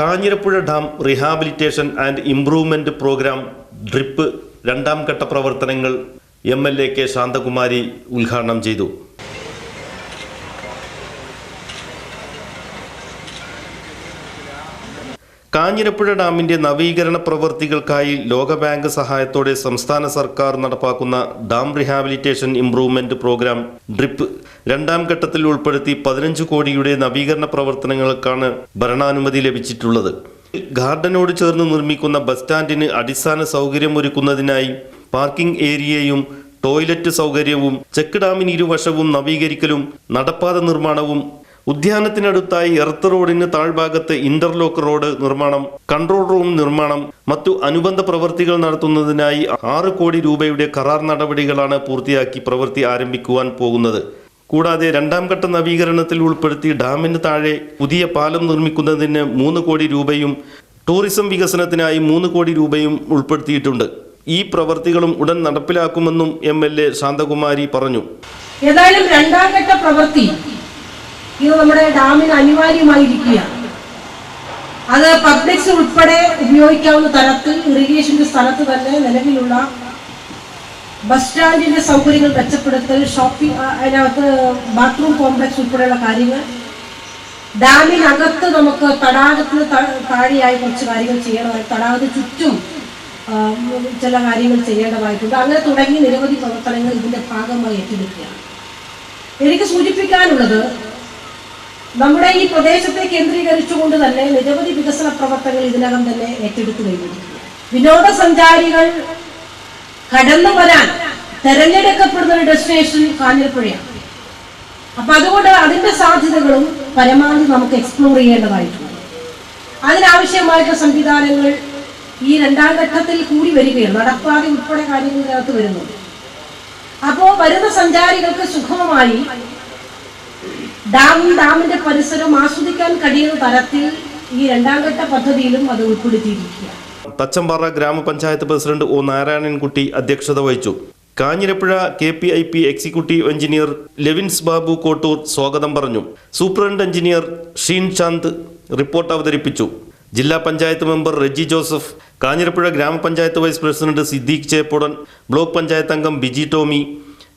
Kanjirapuzha dam rehabilitation and improvement programme drip രണ്ടാം ഘട്ട പ്രവർത്തനങ്ങൾ M L A K Santhakumari ഉദ്ഘാടനം ചെയ്തു. കാഞ്ഞിരപ്പുഴ ഡാമിന്റെ നവീകരണ പ്രവൃത്തികൾക്കായി ലോകബാങ്ക് സഹായത്തോടെ സംസ്ഥാന സർക്കാർ നടപ്പാക്കുന്ന dam rehabilitation improvement programme drip രണ്ടാം ഘട്ടത്തിൽ ഉൾപ്പെടുത്തി പതിനഞ്ച് കോടിയുടെ നവീകരണ പ്രവർത്തനങ്ങൾക്കാണ് ഭരണാനുമതി ലഭിച്ചിട്ടുള്ളത്. ഗാർഡനോട് ചേർന്ന് നിർമ്മിക്കുന്ന ബസ് സ്റ്റാൻഡിന് അടിസ്ഥാന സൗകര്യമൊരുക്കുന്നതിനായി പാർക്കിംഗ് ഏരിയയും ടോയ്ലറ്റ് സൗകര്യവും ചെക്ക് ഡാമിന് ഇരുവശവും നവീകരിക്കലും നടപ്പാത നിർമ്മാണവും ഉദ്യാനത്തിനടുത്തായി എർത്ത് റോഡിന് താഴ്ഭാഗത്ത് ഇന്റർലോക്ക് റോഡ് നിർമ്മാണം കൺട്രോൾ റൂം നിർമ്മാണം മറ്റു അനുബന്ധ പ്രവൃത്തികൾ നടത്തുന്നതിനായി ആറ് കോടി രൂപയുടെ കരാർ നടപടികളാണ് പൂർത്തിയാക്കി പ്രവൃത്തി ആരംഭിക്കുവാൻ പോകുന്നത്. കൂടാതെ രണ്ടാം ഘട്ട നവീകരണത്തിൽ ഉൾപ്പെടുത്തി ഡാമിന് താഴെ പുതിയ പാലം നിർമ്മിക്കുന്നതിന് മൂന്ന് കോടി രൂപയും ടൂറിസം വികസനത്തിനായി മൂന്ന് കോടി രൂപയും ഉൾപ്പെടുത്തിയിട്ടുണ്ട്. ഈ പ്രവൃത്തികളും ഉടൻ നടപ്പിലാക്കുമെന്നും എം എൽ എ ശാന്തകുമാരി പറഞ്ഞു. ഏതായാലും രണ്ടാം ഘട്ട പ്രവൃത്തി ഇത് നമ്മുടെ ഡാമിന് അനിവാര്യമായിരിക്കുകയാണ്. അത് പബ്ലിക്സ് ഉൾപ്പെടെ ഉപയോഗിക്കാവുന്ന തരത്തിൽ ഇറിഗേഷന്റെ സ്ഥലത്ത് തന്നെ നിലവിലുള്ള ബസ് സ്റ്റാൻഡിന്റെ സൗകര്യങ്ങൾ മെച്ചപ്പെടുത്തൽ ഷോപ്പിംഗ് അതിനകത്ത് ബാത്റൂം കോംപ്ലക്സ് ഉൾപ്പെടെയുള്ള കാര്യങ്ങൾ. ഡാമിനകത്ത് നമുക്ക് തടാകത്തിന് താഴെയായി കുറച്ച് കാര്യങ്ങൾ ചെയ്യണമായി തടാകത്തിന് ചുറ്റും ചില കാര്യങ്ങൾ ചെയ്യേണ്ടതായിട്ടുണ്ട്. അങ്ങനെ തുടങ്ങി നിരവധി പ്രവർത്തനങ്ങൾ ഇതിന്റെ ഭാഗമായി ഏറ്റെടുക്കുകയാണ്. എനിക്ക് സൂചിപ്പിക്കാനുള്ളത് നമ്മുടെ ഈ പ്രദേശത്തെ കേന്ദ്രീകരിച്ചുകൊണ്ട് തന്നെ നിരവധി വികസന പ്രവർത്തനങ്ങൾ ഇതിനകം തന്നെ ഏറ്റെടുത്തു കഴിഞ്ഞിരിക്കുകയാണ്. വിനോദസഞ്ചാരികൾ കടന്നു വരാൻ തെരഞ്ഞെടുക്കപ്പെടുന്ന ഒരു ഡെസ്റ്റിനേഷൻ കാഞ്ഞിരപ്പുഴയാണ്. അപ്പൊ അതുകൊണ്ട് അതിന്റെ സാധ്യതകളും പരമാവധി നമുക്ക് എക്സ്പ്ലോർ ചെയ്യേണ്ടതായിട്ടുണ്ട്. അതിനാവശ്യമായിട്ടുള്ള സംവിധാനങ്ങൾ ഈ രണ്ടാം ഘട്ടത്തിൽ കൂടി വരികയാണ്. നടപ്പാതെ ഉൾപ്പെടെ കാര്യങ്ങൾ ഇതിനകത്ത് വരുന്നുണ്ട്. അപ്പോ വരുന്ന സഞ്ചാരികൾക്ക് സുഗമമായി ഡാമും ഡാമിന്റെ പരിസരവും ആസ്വദിക്കാൻ കഴിയുന്ന തരത്തിൽ ഈ രണ്ടാം ഘട്ട പദ്ധതിയിലും അത് ഉൾപ്പെടുത്തിയിരിക്കുക തച്ചമ്പാറ ഗ്രാമപഞ്ചായത്ത് പ്രസിഡന്റ് ഒ നാരായണൻകുട്ടി അധ്യക്ഷത വഹിച്ചു. Kanjirapuzha K P I P executive engineer Levins Babu Kottoor സ്വാഗതം പറഞ്ഞു. Superintendent engineer Sheen Chand report അവതരിപ്പിച്ചു. ജില്ലാ പഞ്ചായത്ത് മെമ്പർ റെജി ജോസഫ് കാഞ്ഞിരപ്പുഴ ഗ്രാമപഞ്ചായത്ത് vice president Siddique Cheppodan block panchayat അംഗം ബിജി ടോമി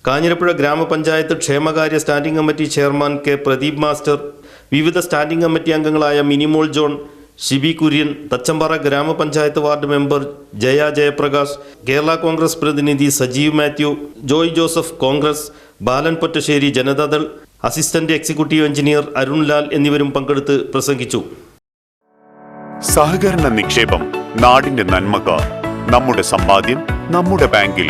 കാഞ്ഞിരപ്പുഴ ഗ്രാമപഞ്ചായത്ത് ക്ഷേമകാര്യ standing committee chairman K Pradeep master വിവിധ സ്റ്റാൻഡിംഗ് കമ്മിറ്റി അംഗങ്ങളായ മിനിമോൾ ജോൺ ഷിബി കുര്യൻ തച്ചമ്പാറ ഗ്രാമപഞ്ചായത്ത് ward member Jaya Jayaprakash Kerala Congress പ്രതിനിധി സജീവ് മാത്യു ജോയ് ജോസഫ് കോൺഗ്രസ് ബാലൻ Pottassery Janata Dal assistant executive engineer Arun Lal എന്നിവരും പങ്കെടുത്ത് പ്രസംഗിച്ചു. സഹകരണ നിക്ഷേപം നാടിന്റെ നന്മക്ക് നമ്മുടെ സമ്പാദ്യം നമ്മുടെ ബാങ്കിൽ.